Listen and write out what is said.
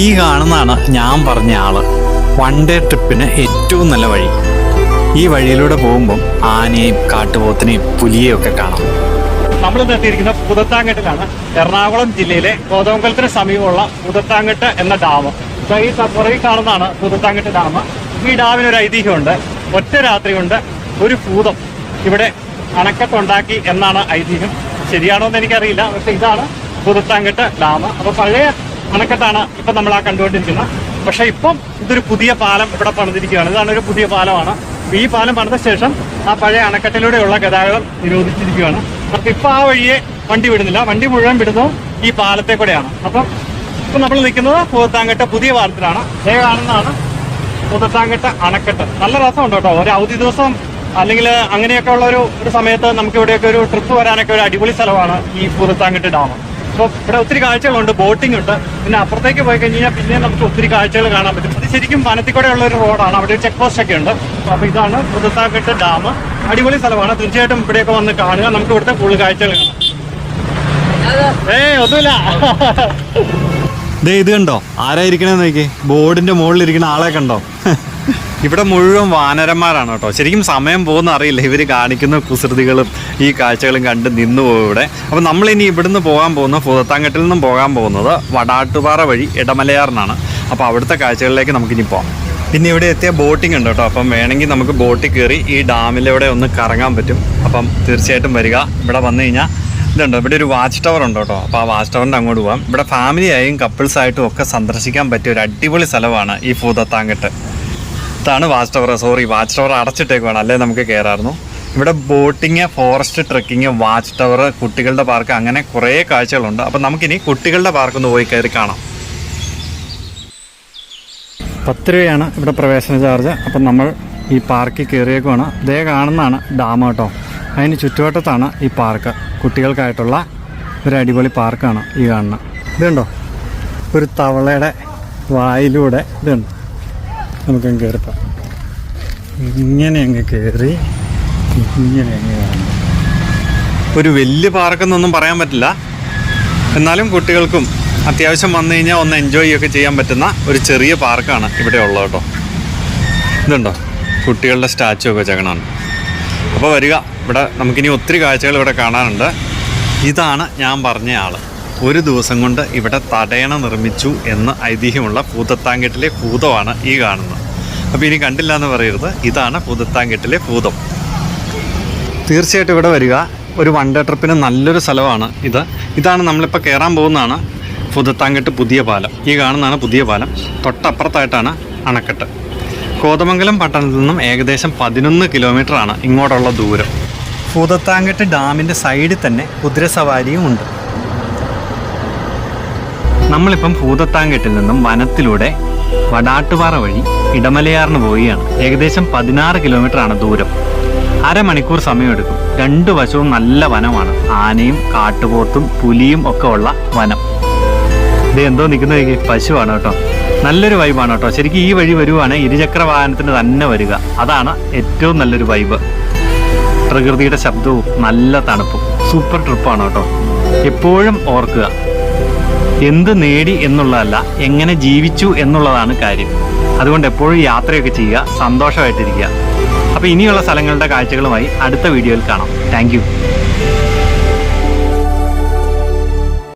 ഈ കാണുന്നതാണ് ഞാൻ പറഞ്ഞ ആൾ. വൺ ഡേ ട്രിപ്പിന് ഏറ്റവും നല്ല വഴി. ഈ വഴിയിലൂടെ പോകുമ്പം ആനയും കാട്ടുപോത്തിനെയും പുലിയെയും ഒക്കെ കാണാം. നമ്മൾ എത്തിയിരിക്കുന്ന പുതത്താങ്കെട്ടിലാണ് എറണാകുളം ജില്ലയിലെ കോതമംഗലത്തിന് സമീപമുള്ള പുതത്താങ്കെട്ട് എന്ന ഡാം. ഈ പുറകിൽ കാണുന്നതാണ് പുതത്താങ്കെട്ട് ഡാം. ഈ ഡാമിന് ഒരു ഐതിഹ്യമുണ്ട്. ഒറ്റ രാത്രി കൊണ്ട് ഒരു ഭൂതം ഇവിടെ അണക്കെട്ടുണ്ടാക്കി എന്നാണ് ഐതിഹ്യം. ശരിയാണോ എന്ന് എനിക്കറിയില്ല. പക്ഷെ ഇതാണ് പുതത്താങ്കെട്ട് ഡാം. അപ്പൊ പഴയ അണക്കെട്ടാണ് ഇപ്പൊ നമ്മൾ ആ കണ്ടുകൊണ്ടിരിക്കുന്നത്. പക്ഷെ ഇപ്പം ഇതൊരു പുതിയ പാലം ഇവിടെ പണിതിരിക്കുകയാണ്. ഇതാണ് ഒരു പുതിയ പാലമാണ്. ഈ പാലം പണിത ശേഷം ആ പഴയ അണക്കെട്ടിലൂടെയുള്ള ഗതാഗതം നിരോധിച്ചിരിക്കുകയാണ്. അപ്പൊ ഇപ്പൊ ആ വഴിയെ വണ്ടി വിടുന്നില്ല. വണ്ടി മുഴുവൻ വിടുന്നത് ഈ പാലത്തെ കൂടെയാണ്. അപ്പം ഇപ്പൊ നമ്മൾ നിൽക്കുന്നത് പൂത്താങ്കട്ട പുതിയ പാലത്തിലാണ്. ഇതേ കാണുന്നതാണ് പൂത്തത്താങ്കെട്ട് അണക്കെട്ട്. നല്ല രസമുണ്ട് കേട്ടോ. ഒരു അവധി ദിവസം അല്ലെങ്കിൽ അങ്ങനെയൊക്കെ ഉള്ള ഒരു ഒരു സമയത്ത് നമുക്ക് ഇവിടെയൊക്കെ ഒരു ട്രിപ്പ് വരാനൊക്കെ ഒരു അടിപൊളി സ്ഥലമാണ് ഈ പൂത്തത്താങ്കെട്ട് ഡാം. അപ്പോൾ ഇവിടെ ഒത്തിരി കാഴ്ചകളുണ്ട്. ബോട്ടിംഗ് ഉണ്ട്. പിന്നെ അപ്പുറത്തേക്ക് പോയി കഴിഞ്ഞാൽ പിന്നെ നമുക്ക് ഒത്തിരി കാഴ്ചകൾ കാണാൻ പറ്റും. അത് ശരിക്കും വനത്തിക്കൂടെ ഉള്ള ഒരു റോഡാണ്. അവിടെ ഒരു ചെക്ക് പോസ്റ്റ് ഒക്കെ ഉണ്ട്. അപ്പോൾ ഇതാണ് പുതുത്താക്കെട്ട് ഡാം. അടിപൊളി സ്ഥലമാണ്. തീർച്ചയായിട്ടും ഇവിടെയൊക്കെ വന്ന് കാണുക. നമുക്ക് ഇവിടുത്തെ കൂടുതൽ കാഴ്ചകൾ കാണാം. ഏ ഒന്നുമില്ല. ദേ ഇത് കണ്ടോ? ആരായിരിക്കണേന്ന് നോക്കി ബോർഡിന്റെ മുകളിൽ ഇരിക്കുന്ന ആളെ കണ്ടോ? ഇവിടെ മുഴുവൻ വാനരന്മാരാണ് കേട്ടോ. ശരിക്കും സമയം പോകുന്ന അറിയില്ല. ഇവർ കാണിക്കുന്ന കുസൃതികളും ഈ കാഴ്ചകളും കണ്ട് നിന്നു പോകും ഇവിടെ. അപ്പം നമ്മളിനി ഇവിടുന്ന് പോകാൻ പോകുന്ന പുതത്താങ്കട്ടിൽ നിന്നും പോകാൻ പോകുന്നത് വടാട്ടുപാറ വഴി ഇടമലയാറിനാണ് അപ്പോൾ അവിടുത്തെ കാഴ്ചകളിലേക്ക് നമുക്കിനി പോകാം. പിന്നെ ഇവിടെ എത്തിയ ബോട്ടിംഗ് ഉണ്ട് കേട്ടോ. അപ്പം വേണമെങ്കിൽ നമുക്ക് ബോട്ടിൽ കയറി ഈ ഡാമിലൂടെ ഒന്ന് കറങ്ങാൻ പറ്റും. അപ്പം തീർച്ചയായിട്ടും വരിക. ഇവിടെ വന്നു കഴിഞ്ഞാൽ ഇതുണ്ട്? ഇവിടെ ഒരു വാച്ച് ടവർ ഉണ്ട് കേട്ടോ. അപ്പോൾ ആ വാച്ച് ടവറിന്റെ അങ്ങോട്ട് പോകാം ഇവിടെ ഫാമിലിയായും കപ്പിൾസായിട്ടും കപ്പിൾസ് ഒക്കെ സന്ദർശിക്കാൻ പറ്റിയ ഒരു അടിപൊളി സ്ഥലമാണ് ഈ ഭൂതത്താങ്കെട്ട്. ഇതാണ് watch tower sorry watch tower അടച്ചിട്ടേക്കുവാണ്. അല്ലേ നമുക്ക് കയറായിരുന്നു ഇവിടെ boating forest trekking watch tower കുട്ടികളുടെ പാർക്ക് അങ്ങനെ കുറേ കാഴ്ചകളുണ്ട്. അപ്പം നമുക്കിനി കുട്ടികളുടെ പാർക്ക് ഒന്ന് പോയി കയറി കാണാം. പത്ത് രൂപയാണ് ഇവിടെ പ്രവേശന ചാർജ് അപ്പം നമ്മൾ ഈ പാർക്കിൽ കയറിയേക്കുവാണ്. ദേ കാണുന്നതാണ് ഡാം കേട്ടോ. അതിന് ചുറ്റുവട്ടത്താണ് ഈ പാർക്ക് കുട്ടികൾക്കായിട്ടുള്ള ഒരു അടിപൊളി പാർക്കാണ് ഈ കാണുന്നത്. ഇതുണ്ടോ? ഒരു തവളയുടെ വായിലൂടെ ഇതുണ്ട്. നമുക്കങ്ങ് കയറിപ്പോ. ഇങ്ങനെ അങ്ങ് കയറി ഇങ്ങനെ അങ്ങ് കാണുന്നു ഒരു വലിയ പാർക്കെന്നൊന്നും പറയാൻ പറ്റില്ല. എന്നാലും കുട്ടികൾക്കും അത്യാവശ്യം വന്നു കഴിഞ്ഞാൽ ഒന്ന് എൻജോയ് ഒക്കെ ചെയ്യാൻ പറ്റുന്ന ഒരു ചെറിയ പാർക്കാണ് ഇവിടെ ഉള്ളത് കേട്ടോ. ഇതുണ്ടോ? കുട്ടികളുടെ സ്റ്റാച്ചു ഒക്കെ വെച്ചേക്കണാണ് അപ്പോൾ വരിക. ഇവിടെ നമുക്കിനി ഒത്തിരി കാഴ്ചകൾ ഇവിടെ കാണാനുണ്ട്. ഇതാണ് ഞാൻ പറഞ്ഞ ആൾ ഒരു ദിവസം കൊണ്ട് ഇവിടെ തടയണ നിർമ്മിച്ചു എന്ന ഐതിഹ്യമുള്ള പൂതത്താങ്കെട്ടിലെ ഭൂതമാണ് ഈ കാണുന്നത്. അപ്പോൾ ഇനി കണ്ടില്ല എന്ന് പറയരുത്. ഇതാണ് പൂതത്താങ്കെട്ടിലെ ഭൂതം. തീർച്ചയായിട്ടും ഇവിടെ വരിക. ഒരു വൺ ഡേ ട്രിപ്പിന് നല്ലൊരു സ്ഥലമാണ് ഇത്. ഇതാണ് നമ്മളിപ്പോൾ കയറാൻ പോകുന്നതാണ് പുതുത്താങ്കെട്ട് പുതിയ പാലം. ഈ കാണുന്നതാണ് പുതിയ പാലം. തൊട്ടപ്പുറത്തായിട്ടാണ് അണക്കെട്ട്. കോതമംഗലം പട്ടണത്തിൽ നിന്നും ഏകദേശം പതിനൊന്ന് കിലോമീറ്ററാണ് ഇങ്ങോട്ടുള്ള ദൂരം. പൂതത്താങ്കെട്ട് ഡാമിന്റെ സൈഡിൽ തന്നെ കുതിരസവാരിയും ഉണ്ട്. നമ്മളിപ്പം ഭൂതത്താങ്കെട്ടിൽ നിന്നും വനത്തിലൂടെ വടാട്ടുപാറ വഴി ഇടമലയാറിന് പോവുകയാണ്. ഏകദേശം പതിനാറ് ആണ് ദൂരം. അരമണിക്കൂർ സമയമെടുക്കും. രണ്ടു വശവും നല്ല വനമാണ്. ആനയും കാട്ടുപോത്തും പുലിയും ഒക്കെ ഉള്ള വനം. ഇത് എന്തോ നിൽക്കുന്ന പശുവാണ് കേട്ടോ. നല്ലൊരു വൈബാണ് കേട്ടോ. ശരിക്കും ഈ വഴി വരുവാണ് ഇരുചക്ര വാഹനത്തിന് തന്നെ വരിക. അതാണ് ഏറ്റവും നല്ലൊരു വൈബ്. പ്രകൃതിയുടെ ശബ്ദവും നല്ല തണുപ്പും. സൂപ്പർ ട്രിപ്പാണ് കേട്ടോ. എപ്പോഴും ഓർക്കുക. എന്ത് നേടി എന്നുള്ളതല്ല എങ്ങനെ ജീവിച്ചു എന്നുള്ളതാണ് കാര്യം. അതുകൊണ്ട് എപ്പോഴും യാത്രയൊക്കെ ചെയ്യുക സന്തോഷമായിട്ടിരിക്കുക. അപ്പോൾ ഇനിയുള്ള സ്ഥലങ്ങളുടെ കാഴ്ചകളുമായി അടുത്ത വീഡിയോയിൽ കാണാം. താങ്ക്